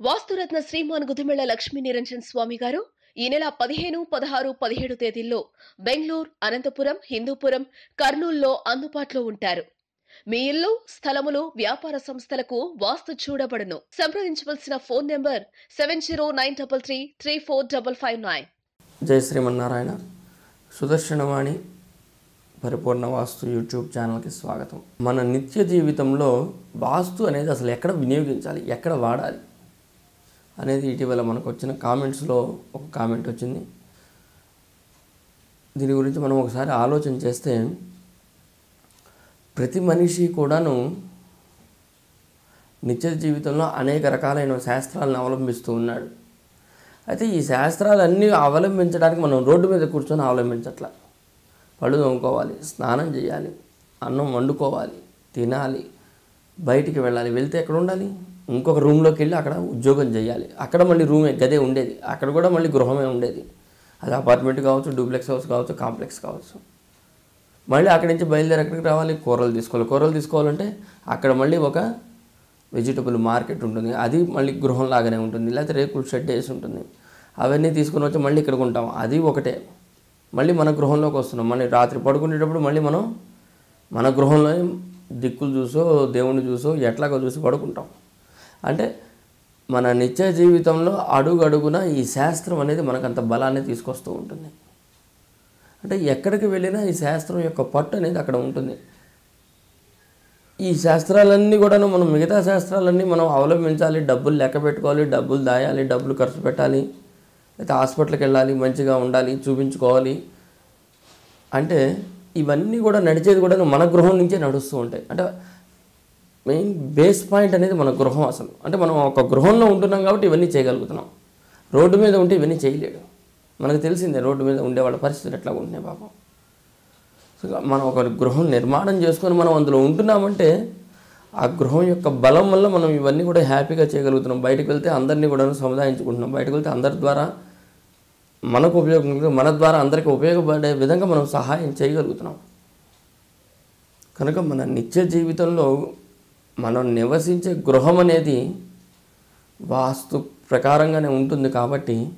వాస్తురత్న శ్రీమాన్ గుదిమెళ్ళ లక్ష్మీ నిరంజన్ స్వామి గారు ఈ నెల పదిహేను పదహారు పదిహేడు తేదీల్లో బెంగళూరు అనంతపురం హిందూపురం కర్నూల్లో అందుబాటులో ఉంటారు. మీ ఇల్లు స్థలములు వ్యాపార సంస్థలకు వాస్తు చూడబడును. సంప్రదించవలసిన phone number seven zero nine double three three four double five nine. జై శ్రీమన్నారాయణ. సుదర్శనవాణి పరిపూర్ణ వాస్తు యూట్యూబ్ ఛానల్కి స్వాగతం. మన నిత్య జీవితంలో వాస్తు అనేది అసలు ఎక్కడ వినియోగించాలి? ఎక్కడ వాడాలి? అనేది ఇటీవల మనకు వచ్చిన కామెంట్స్లో ఒక కామెంట్ వచ్చింది. దీని గురించి మనం ఒకసారి ఆలోచన చేస్తే ప్రతి మనిషి కూడాను నిత్య జీవితంలో అనేక రకాలైన శాస్త్రాలను అవలంబిస్తూ ఉన్నాడు. అయితే ఈ శాస్త్రాలన్నీ అవలంబించడానికి మనం రోడ్డు మీద కూర్చొని అవలంబించట్లా పళ్ళు తోముకోవాలి స్నానం చేయాలి అన్నం వండుకోవాలి తినాలి బయటికి వెళ్ళాలి వెళ్తే ఎక్కడ ఉండాలి? ఇంకొక రూమ్లోకి వెళ్ళి అక్కడ ఉద్యోగం చేయాలి. అక్కడ మళ్ళీ రూమే గదే ఉండేది. అక్కడ కూడా మళ్ళీ గృహమే ఉండేది. అది అపార్ట్మెంట్ కావచ్చు డూప్లెక్స్ హౌస్ కావచ్చు కాంప్లెక్స్ కావచ్చు. మళ్ళీ అక్కడి నుంచి బయలుదేరి ఎక్కడికి రావాలి కూరలు తీసుకోవాలి. కూరలు తీసుకోవాలంటే అక్కడ మళ్ళీ ఒక వెజిటబుల్ మార్కెట్ ఉంటుంది. అది మళ్ళీ గృహం లాగానే ఉంటుంది. లేకపోతే రేకుల షెడ్ వేసి ఉంటుంది. అవన్నీ తీసుకుని వచ్చి మళ్ళీ ఇక్కడికి ఉంటాం. అది ఒకటే. మళ్ళీ మన గృహంలోకి వస్తున్నాం. మళ్ళీ రాత్రి పడుకునేటప్పుడు మళ్ళీ మనం మన గృహంలో దిక్కులు చూసో దేవుణ్ణి చూసో ఎట్లాగో చూసి పడుకుంటాం. అంటే మన నిత్య జీవితంలో అడుగు అడుగున ఈ శాస్త్రం అనేది మనకు అంత బలాన్ని తీసుకొస్తూ ఉంటుంది. అంటే ఎక్కడికి వెళ్ళినా ఈ శాస్త్రం యొక్క పట్టు అనేది అక్కడ ఉంటుంది. ఈ శాస్త్రాలన్నీ కూడాను మనం మిగతా శాస్త్రాలన్నీ మనం అవలంబించాలి. డబ్బులు లెక్క పెట్టుకోవాలి డబ్బులు దాయాలి డబ్బులు ఖర్చు పెట్టాలి అయితే హాస్పిటల్కి వెళ్ళాలి మంచిగా ఉండాలి చూపించుకోవాలి. అంటే ఇవన్నీ కూడా నడిచేది కూడా మన గృహం నుంచే నడుస్తూ ఉంటాయి. అంటే మెయిన్ బేస్ పాయింట్ అనేది మన గృహం అసలు. అంటే మనం ఒక గృహంలో ఉంటున్నాం కాబట్టి ఇవన్నీ చేయగలుగుతున్నాం. రోడ్డు మీద ఉంటే ఇవన్నీ చేయలేడు. మనకు తెలిసిందే రోడ్డు మీద ఉండే వాళ్ళ పరిస్థితులు ఎట్లా ఉంటున్నాయి పాపం. సో మనం ఒక గృహం నిర్మాణం చేసుకొని మనం అందులో ఉంటున్నామంటే ఆ గృహం యొక్క బలం వల్ల మనం ఇవన్నీ కూడా హ్యాపీగా చేయగలుగుతున్నాం. బయటకు వెళ్తే అందరినీ కూడా సముదాయించుకుంటున్నాం. బయటకు వెళ్తే అందరి ద్వారా మనకు ఉపయోగం మన ద్వారా అందరికీ ఉపయోగపడే విధంగా మనం సహాయం చేయగలుగుతున్నాం. కనుక మన నిత్య జీవితంలో మనం నివసించే గృహం అనేది వాస్తు ప్రకారంగానే ఉంటుంది కాబట్టి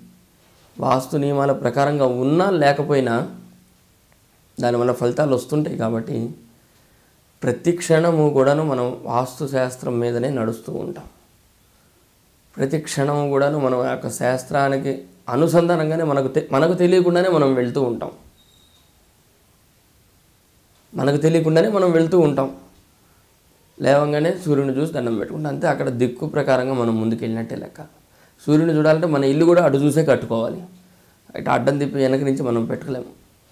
వాస్తు నియమాల ప్రకారంగా ఉన్నా లేకపోయినా దానివల్ల ఫలితాలు వస్తుంటాయి కాబట్టి ప్రతి క్షణము కూడాను మనం వాస్తు శాస్త్రం మీదనే నడుస్తూ ఉంటాం. ప్రతి క్షణము కూడాను మనం ఆ యొక్క శాస్త్రానికి అనుసంధానంగానే మనకు తె- మనకు తెలియకుండానే మనం వెళ్తూ ఉంటాం. మనకు తెలియకుండానే మనం వెళ్తూ ఉంటాం. లేవంగానే సూర్యుని చూసి దండం పెట్టుకుంటాం అంతే. అక్కడ దిక్కు ప్రకారంగా మనం ముందుకు వెళ్ళినట్టే లెక్క. సూర్యుని చూడాలంటే మన ఇల్లు కూడా అటు చూసే కట్టుకోవాలి. ఇటు అడ్డం తిప్పి వెనక నుంచి మనం పెట్టుకోలేము.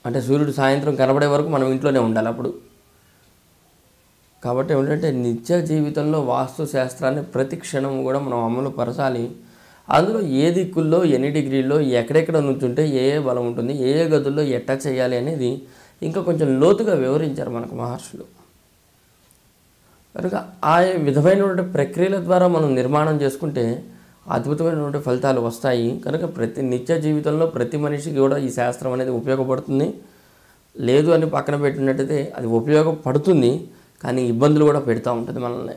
అంటే సూర్యుడు సాయంత్రం కనబడే వరకు మనం ఇంట్లోనే ఉండాలి అప్పుడు. కాబట్టి ఏమిటంటే నిత్య జీవితంలో వాస్తు శాస్త్రాన్ని ప్రతి క్షణం కూడా మనం అమలు పరచాలి. అందులో ఏ దిక్కుల్లో ఎన్ని డిగ్రీల్లో ఎక్కడెక్కడ నుంచుంటే ఏ ఏ బలం ఉంటుంది ఏ ఏ గదుల్లో ఎట్టా చేయాలి అనేది ఇంకా కొంచెం లోతుగా వివరించారు మనకు మహర్షులు. కనుక ఆ విధమైనటువంటి ప్రక్రియల ద్వారా మనం నిర్మాణం చేసుకుంటే అద్భుతమైనటువంటి ఫలితాలు వస్తాయి. కనుక ప్రతి నిత్య జీవితంలో ప్రతి మనిషికి కూడా ఈ శాస్త్రం అనేది ఉపయోగపడుతుంది. లేదు అని పక్కన పెట్టినట్టయితే అది ఉపయోగపడుతుంది. కానీ ఇబ్బందులు కూడా పెడతా ఉంటుంది మనల్ని.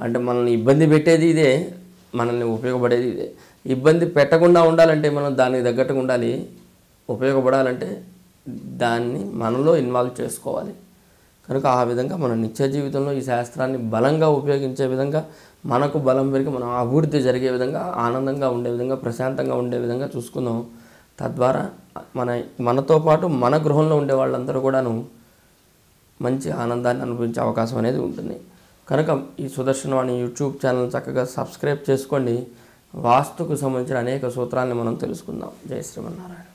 అంటే మనల్ని ఇబ్బంది పెట్టేది ఇదే మనల్ని ఉపయోగపడేది ఇదే. ఇబ్బంది పెట్టకుండా ఉండాలంటే మనం దానికి తగ్గట్టుగా ఉండాలి. ఉపయోగపడాలంటే దాన్ని మనలో ఇన్వాల్వ్ చేసుకోవాలి. కనుక ఆ విధంగా మన నిత్య జీవితంలో ఈ శాస్త్రాన్ని బలంగా ఉపయోగించే విధంగా మనకు బలం పెరిగి మనం అభివృద్ధి జరిగే విధంగా ఆనందంగా ఉండే విధంగా ప్రశాంతంగా ఉండే విధంగా చూసుకుందాం. తద్వారా మన మనతో పాటు మన గృహంలో ఉండే వాళ్ళందరూ కూడాను మంచి ఆనందాన్ని అనుభవించే అవకాశం అనేది ఉంటుంది. కనుక ఈ సుదర్శనవాణి యూట్యూబ్ ఛానల్ చక్కగా సబ్స్క్రైబ్ చేసుకోండి. వాస్తుకు సంబంధించిన అనేక సూత్రాలను మనం తెలుసుకుందాం. జై శ్రీమన్నారాయణ.